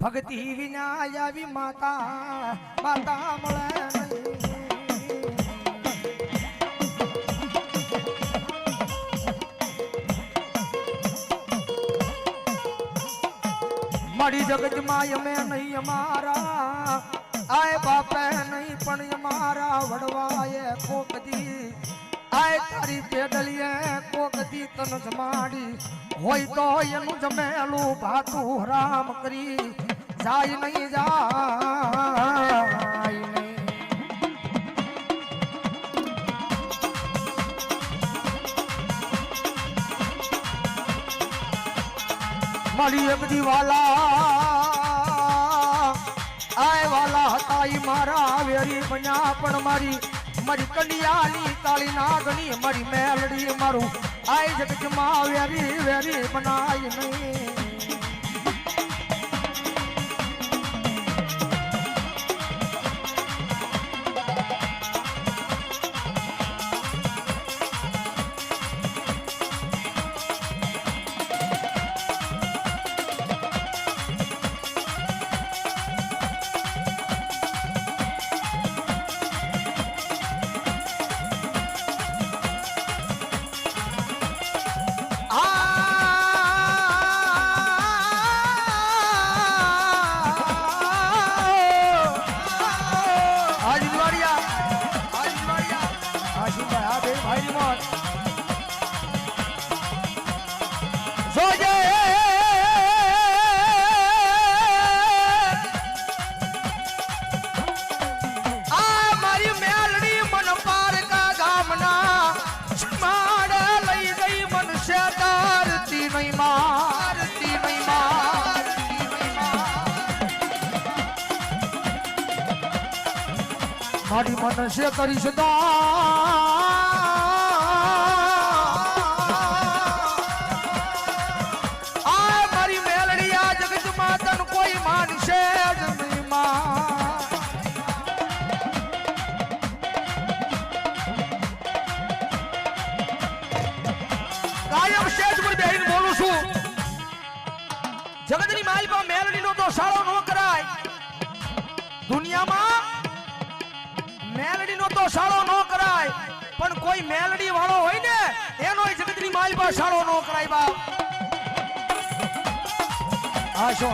ભક્તિ વિના માતા માતા મળે મારી જગત જગતમાં અમે નહીં અમારા, આય બાપે નહીં પણ અમારા વડવાએ કોકદી આય તારી પેડલીએ કોકદી તન જમાડી હોય તો એનું જમેલું ભાતું હરામ કરી. જાય નહીં જાય નહીં. મારી એક દીવાલા આય વાલા હતા, ઈ મારા વેરી બન્યા, પણ મારી મારી કલિયાની તાળી નાગણી મારી મેલડી મારું આય જગતમાં વેરી વેરી બનાય નહીં. માર. મનુષ્ય કરીશ આ તો સાળો ન કરાય. પણ કોઈ મેલડી વાળો હોય ને, એનો જગતની માલમાં સાળો ન કરાય બાપ. હા શો?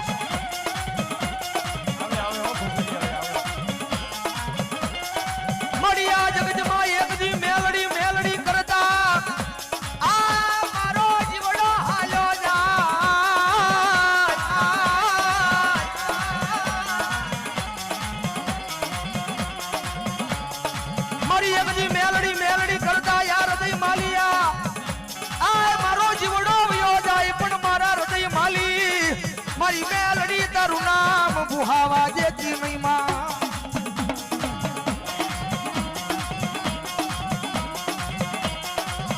તારું નામ બુહાવા દેતી નહીં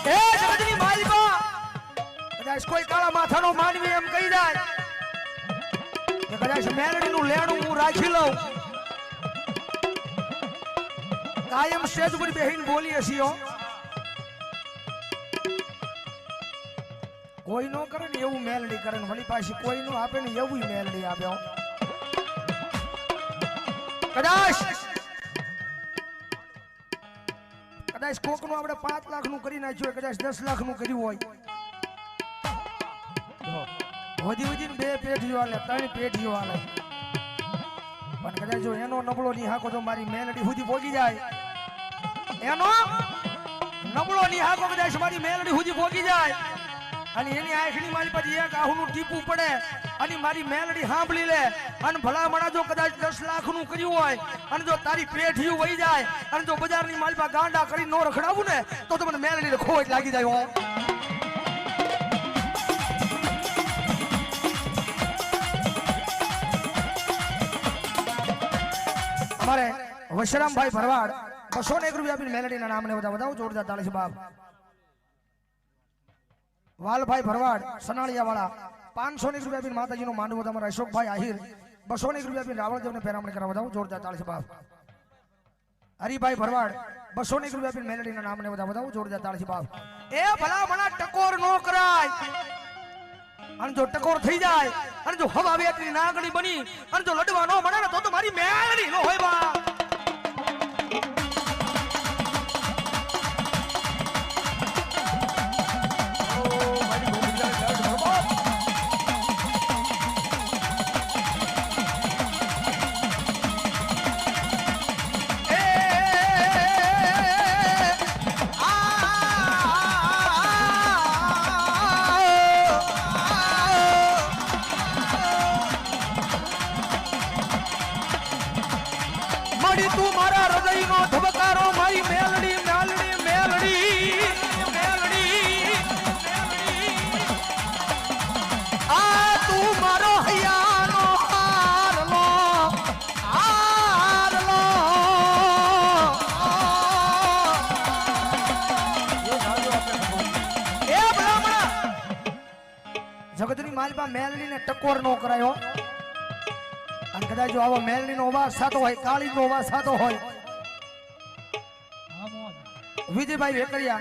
એ જગતની માલિકા, કદાચ કોઈ કાળા માથાનો માનવી એમ કહી જાય કે કદાચ મેલડીનું લેણું હું રાખી લઉં. કાયમ સ્ટેજ ઉપર બેહીને બોલીએ છીએ કોઈ નો કરે ને એવું મેલડી કરે ને વળી પાછી કોઈ નું આપે ને એવું મેલડી આપે કદાચ કદાચ કોકનું આપણે પાંચ લાખનું કરી નાખ્યું કદાચ દસ લાખનું કર્યું હોય. વધી વધી બે પેઢીઓ હાલે, ત્રણ પેઢીઓ હાલે. પણ કદાચ જો એનો નબળો નિહાકો તો મારી મેલડી સુધી પહોંચી જાય. એનો નબળો નિહાકો કદાચ મારી મેલડી સુધી પહોંચી જાય. અને એની આંખની મારી પછી એક આહુનું ટીપું પડે અને મારી મેલડી સાંભળી લે. અને ભલામણા જો કદાચ દસ લાખનું કર્યું હોય, અને જો તારી પેઢીયું વહી જાય, અને જો બજારની માલપા ગાંડા કરી નો રખડાવું ને, તો તમને મેલડી ખોજ લાગી જાય હોય અમારે વશરામભાઈ ભરવાડ બસો ને એક રૂપિયા આપીને મેલેડીના નામને બધા વધાવો, જોરદાર તાળી છે બાપ. વાલભાઈ ભરવાડ સનાળિયા વાળા પાંચસો ની રૂપિયા આપીને માતાજીનો માંડવો તમારા અશોકભાઈ આહિર બસો ની રૂપિયા આપીને રાવણદેવને પેરામણી કરવા. વધાવો જોરદાર ચાલીસ બાપ. હરિભાઈ ભરવાડ બસો ને રૂપિયા આપીને મેલેડીના નામને બધા બધા જોરદાર ચાલીસ બાપ. એ ભલા મણા ટકોર નો કરાય. અને જો ટકોર થઈ જાય, અને જો હવા વેતરી નાગણી બની, અને જો લડવા નો મળે ને તો તો મારી મેલડી નો હોય બા જગતની માલપા મેલડીને ટકોર નો કરાયો અને કદાચ જો આવો મેલડીનો અવાજ થતો હોય, કાળીનો અવાજ થતો હોય. વિજયભાઈ વેકરિયા.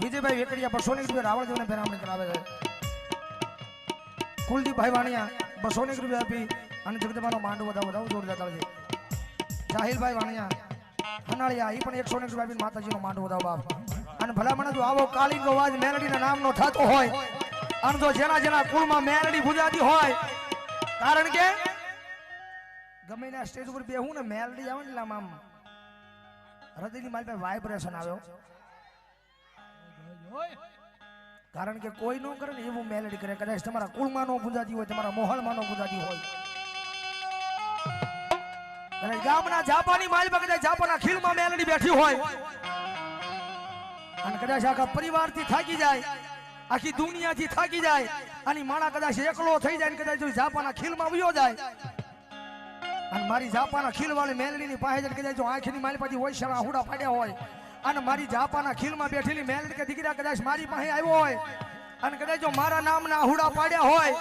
વિજયભાઈ વેકરિયા બસોની રૂપિયા રાવળદેવને પેરામણી કરાવે છે. કુલદીપભાઈ વાણિયા બસોની રૂપિયા આપી અને જગદબાનો માંડો વધાવો વધાવો જોરદાર ચાલે છે. જાહિલભાઈ વાણિયા હનાળિયા એ પણ એકસો ને રૂપિયા આપીને માતાજીનો માંડવો દાવ બાપ. અને ભલામણ જો આવો કાલિંગ અવાજ મેલડીના નામનો થતો હોય. અને જો જેના જેના કુળમાં મેરડી ગુજરાતી હોય, કારણ કે ગમે ના સ્ટેજ ઉપર બેહું ને મેરડી આવે ને આમ, હૃદયની મારી પાસે વાઇબ્રેશન આવ્યો. કારણ કે કોઈ નો કરે ને એવું મેલડી કરે. કદાચ તમારા કુળમાં નો ગુંજાતી હોય, તમારા મોહલમાં નો ગુંજાતી હોય. કદાચ ગામના જાપાની માલમાં કદાચ જાપાના ખીલમાં મેલડી બેઠી હોય. અને કદાચ આખા પરિવારથી થાકી જાય, આખી દુનિયાથી થાકી જાય અને માણા કદાચ એકલો થઈ જાય ને કદાચ જાપાના ખીલમાં વયો જાય. અને મારી જાપાના ખીલ વાળી મેલડીની પાસે કદાચ આંખની મારી પાછી હોય શરા હુડા પાડ્યા હોય, અને મારી જાપાના ખીલમાં બેઠેલી મેલડી કે દીકરા કદાચ મારી પાસે આવ્યો હોય, અને કદાચ જો મારા નામના હુડા પાડ્યા હોય,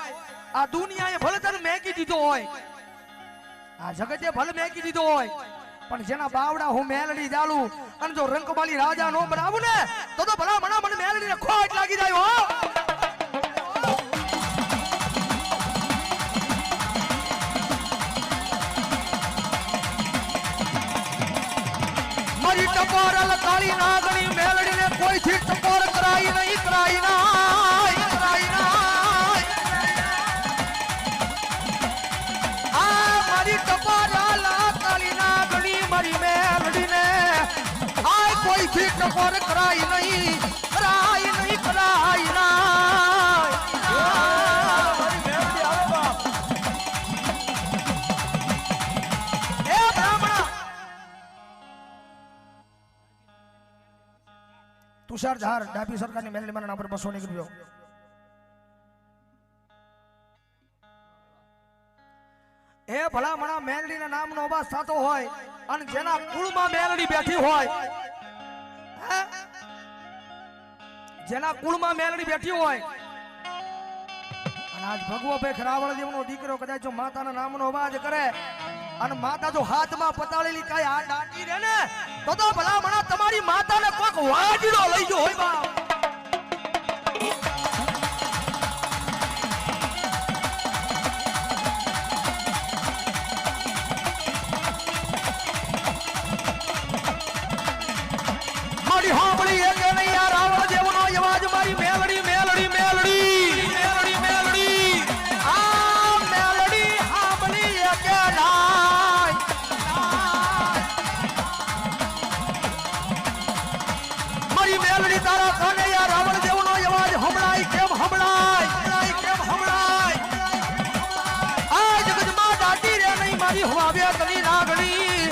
આ દુનિયાએ ભલે તને મેકી દીધો હોય આ જગતે ભલે મેકી દીધો હોય, પણ જેના બાવડા હું મેલડી ચાલુ અને જો રંકમાલી રાજા નો બનાવું ને, તો તો ટકોર કરાઈ નહીં કરાઈ નહીં કરાઈ ના તુષાર ઝાર ડાબી સરકારની મેલડી મારા નામ પર બસો નીકળ્યો એ ભલા મણા મેલડી ના અવાજ થતો હોય અને જેના કુળમાં મેલડી બેઠી હોય? જેના કુળમાં મેલડી બેઠી હોય. અને આજ ભગવાભાઈ ખરાવળ દેવનો દીકરો કદાચ જો માતાના નામનો અવાજ કરે અને માતા જો હાથમાં પતાળેલી કાંઈ આ દાટી રે ને, તો તો ભલા મણા તમારી માતાને કોઈક વાજડો લઈ ગયો હોય બાપ. મારી હવાવે તની નાગણી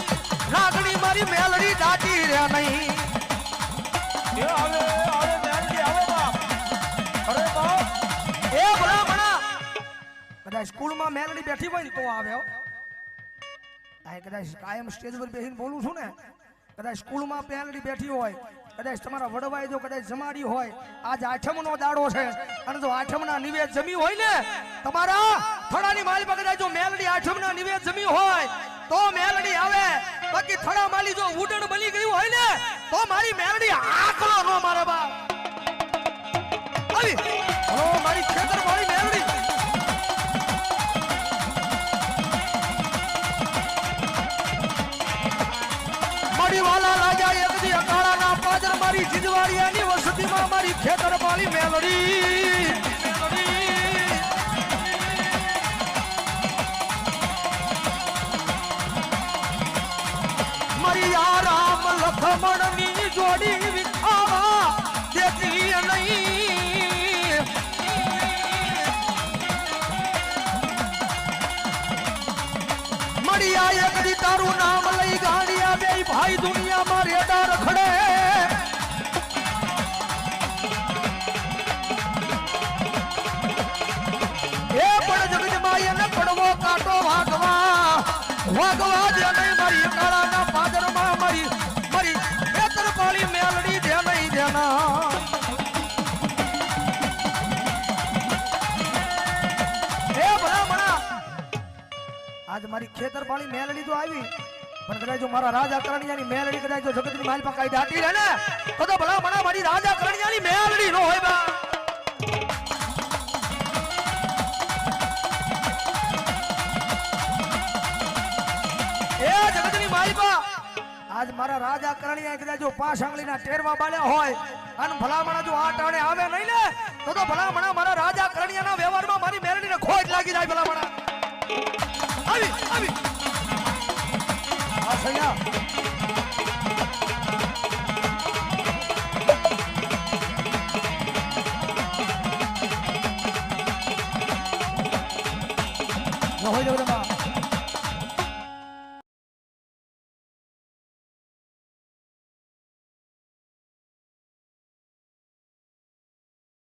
નાગણી મારી મેલડી દાટી રહ્યા નહીં. એ આવે આવે મેલડી આવે બાપ. અરે બાપ. એ ભલા ભલા. કદાચ સ્કૂલમાં મેલડી બેઠી હોય ને તો આવે હો. આ કદાચ કાયમ સ્ટેજ પર બેસીને બોલું છું ને કદાચ સ્કૂલમાં મેલડી બેઠી હોય કદાચ તમારા વડવાએ જો કદાચ જમાડી હોય આજ આઠમનો દાડો છે. અને જો આઠમના નિવેદ જમી હોય ને તમારા થોડાની માલ પર જો મેલડી આઠમના નિવેદ જમી હોય, તો મેલડી આવે. બાકી થડા માલી જો ઉડણ બની ગયું હોય ને, તો મારી મેલડી આખલો નો મારે બા આવી. ઓ મારી ખેતર મારી મેલડી. મારી વાલા રાજા એક અકાળાના પાદર મારી જીજવાડિયાની વસતીમાં મારી ખેતર મારી મેલડી. મારી કાળાના પાદરમાં મારી મારી ખેતર પાળી મેલડી ભલા ભલા આજ મારી ખેતર પાળી મેલડી તો આવી, પણ કદાચ જો મારા રાજા કરણિયાની મેલડી કદાચ જો જગતની માલ કાઈ મેલડી નો હોય બા. આજ મારા રાજા કરણીયા કદાચ જો પાંચ આંગળીના ટેરવા બાળ્યા હોય અને ભલામણા જો આ ટાણે આવે નહીં ને, તો તો ભલામણા મારા રાજા કરણિયાના વ્યવહારમાં મારી મેરડીને ખોટ લાગી જાય ભલામણા. આવી આવી. આ સૈયા.